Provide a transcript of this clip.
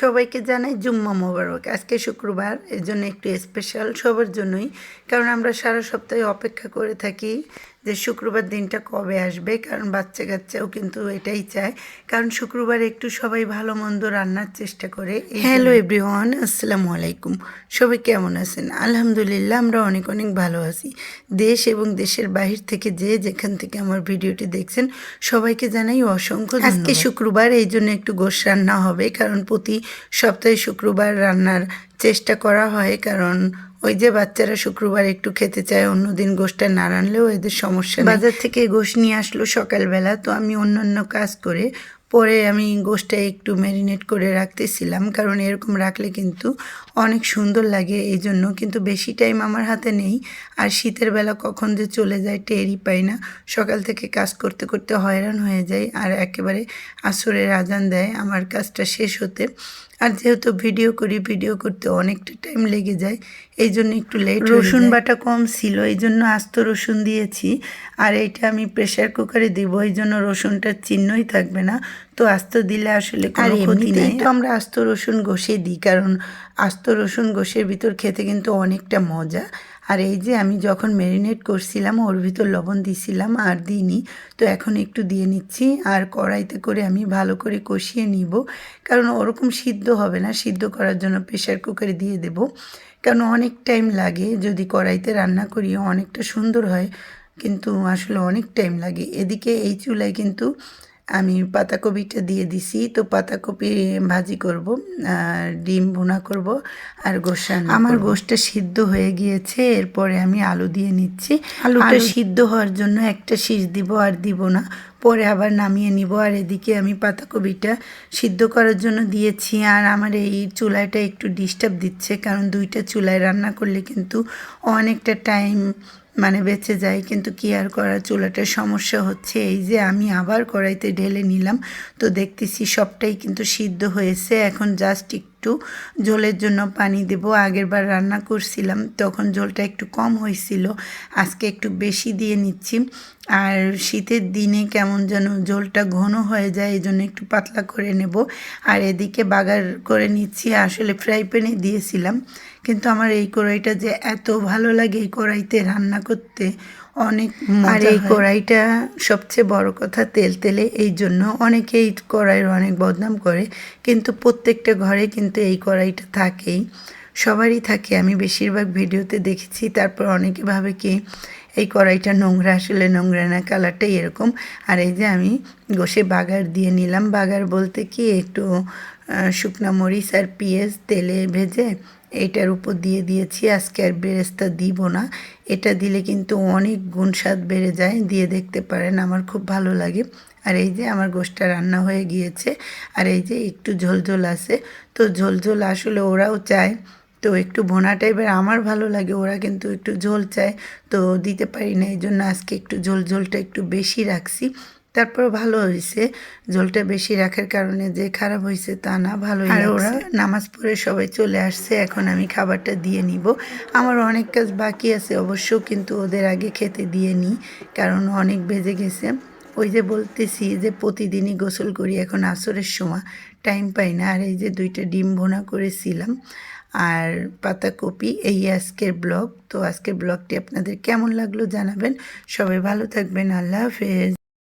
সবাইকে জানাই জুম্মা মোবারক। আজকে শুক্রবার এর জন্য একটু স্পেশাল সবার জন্যই, কারণ আমরা সারা সপ্তাহে অপেক্ষা করে থাকি যে শুক্রবার দিনটা কবে আসবে কারণ বাচ্চা কাচ্চাও কিন্তু এটাই চায়। কারণ শুক্রবার একটু সবাই ভালো মন্দ রান্নার চেষ্টা করে হ্যালো এভরিওয়ান আসসালামু আলাইকুম। সবাই কেমন আছেন? আলহামদুলিল্লাহ আমরা অনেক অনেক ভালো আছি। দেশ এবং দেশের বাহির থেকে যে যেখান থেকে আমার ভিডিওটি দেখছেন সবাইকে জানাই অসংখ্য আজকে শুক্রবার এই জন্য একটু গোশ রান্না হবে কারণ প্রতি সপ্তাহে শুক্রবার রান্নার চেষ্টা করা হয় কারণ ওই যে বাচ্চারা শুক্রবার একটু খেতে চায়, অন্যদিন গোষ্ঠটা না রানলেও এদের সমস্যা। বাজার থেকে গোশ নিয়ে আসলো সকালবেলা, তো আমি অন্যান্য কাজ করে পরে আমি গোশটা একটু ম্যারিনেট করে রাখতেছিলাম, কারণ এরকম রাখলে কিন্তু অনেক সুন্দর লাগে এই জন্য কিন্তু বেশি টাইম আমার হাতে নেই। আর শীতের বেলা কখন যে চলে যায় টেরই পাই না। সকাল থেকে কাজ করতে করতে হয়রান হয়ে যায় আর একেবারে আসরের আজান দেয়, আমার কাজটা শেষ হতে। আর যেহেতু ভিডিও করি ভিডিও করতে অনেকটা টাইম লেগে যায় এই জন্য একটু লেট রসুন বাটা কম ছিল এই জন্য আস্ত রসুন দিয়েছি। আর এইটা আমি প্রেশার কুকারে দিব এই জন্য রসুনটার চিহ্নই থাকবে না। তো আস্ত দিলে আসলে কোনো ক্ষতি নেই। তো আমরা আস্ত রসুন ঘষে দিই কারণ আস্ত রসুন ঘষের ভিতর খেতে কিন্তু অনেকটা মজা। আর এই যে আমি যখন ম্যারিনেট করছিলাম, ওর ভিতর লবণ দিছিলাম আর দিইনি, তো এখন একটু দিয়ে নিচ্ছি আর কড়াইতে করে আমি ভালো করে কষিয়ে নিব। কারণ ওরকম সিদ্ধ হবে না, সিদ্ধ করার জন্য প্রেশার কুকারে দিয়ে দেব। কারণ অনেক টাইম লাগে, যদি কড়াইতে রান্না করি অনেকটা সুন্দর হয়, কিন্তু আসলে অনেক টাইম লাগে। এদিকে এই চুলায় কিন্তু আমি পাতাকপিটা দিয়ে দিছি। তো পাতাকপি ভাজি করব আর ডিম ভুনা করব আর রান্না আমার গোশটা সিদ্ধ হয়ে গিয়েছে এরপরে আমি আলু দিয়ে নিচ্ছি। আলুটা সিদ্ধ হওয়ার জন্য একটা শীষ দিব আর দিব না। পরে আবার নামিয়ে নিব আর এদিকে আমি পাতাকপিটা সিদ্ধ করার জন্য দিয়েছি। আর আমার এই চুলাটা একটু ডিস্টার্ব দিচ্ছে কারণ দুইটা চুলায় রান্না করলে কিন্তু অনেকটা টাইম মানে বেঁচে যায়, কিন্তু কি আর করা চুলাটার সমস্যা হচ্ছে এই যে আমি আবার কড়াইতে ঢেলে নিলাম। তো দেখতেছি সবটাই কিন্তু সিদ্ধ হয়েছে, এখন জাস্ট একটু ঝোলের জন্য পানি দেব। আগের বার রান্না করছিলাম, তখন ঝোলটা একটু কম হয়েছিল। আজকে একটু বেশি দিয়ে নিচ্ছি। আর শীতের দিনে কেমন যেন ঝোলটা ঘন হয়ে যায় এই জন্য একটু পাতলা করে নেব। আর এদিকে বাগার করে নিচ্ছি, আসলে ফ্রাই প্যানে দিয়েছিলাম। কিন্তু আমার এই কড়াইটা যে এত ভালো লাগে এই কড়াইতে রান্না করতে অনেক আর এই কড়াইটা সবচেয়ে বড় কথা তেল তেলে এই জন্য অনেকে এই কড়াইয়ের অনেক বদনাম করে কিন্তু প্রত্যেকটা ঘরে কিন্তু এই কড়াইটা থাকেই। সবারই থাকে আমি বেশিরভাগ ভিডিওতে দেখেছি তারপর অনেকে ভাবে কি এই কড়াইটা নোংরা আসলে নোংরা না কালারটাই এরকম। আর এই যে আমি গোসে বাগার দিয়ে নিলাম বাগার বলতে কি একটু শুকনা মরিচ আর পেঁয়াজ তেলে ভেজে এইটার উপর দিয়ে দিয়েছি। আজকে আর বেরেস্তা দিব না। এটা দিলে কিন্তু অনেক গুণ স্বাদ বেড়ে যায়, দিয়ে দেখতে পারেন, আমার খুব ভালো লাগে। আর এই যে আমার গোষ্ঠটা রান্না হয়ে গিয়েছে, আর এই যে একটু ঝোল ঝোল আছে। তো ঝোল ঝোল আসলে ওরাও চায়, তো একটু ভোনা টাইপের আমার ভালো লাগে, ওরা কিন্তু একটু ঝোল চায়। তো দিতে পারি না, এই জন্য আজকে একটু ঝোল ঝোলটা একটু বেশি রাখছি। তারপর ভালো হয়েছে ঝোলটা বেশি রাখার কারণে যে খারাপ হয়েছে তা না ভালো আর ওরা নামাজ পড়ে সবাই চলে আসছে এখন আমি খাবারটা দিয়ে নিব। আমার অনেক কাজ বাকি আছে অবশ্য কিন্তু ওদের আগে খেতে দিয়ে নিই কারণ অনেক বেজে গেছে। ওই যে বলতেছি যে প্রতিদিনই গোসল করি এখন আসরের সময় টাইম পাই না। আর এই যে দুইটা ডিম ভোনা করেছিলাম আর পাতাকপি এই আজকের ব্লগ। তো আজকের ব্লগটি আপনাদের কেমন লাগল জানাবেন। সবাই ভালো থাকবেন আল্লাহ হাফেজ।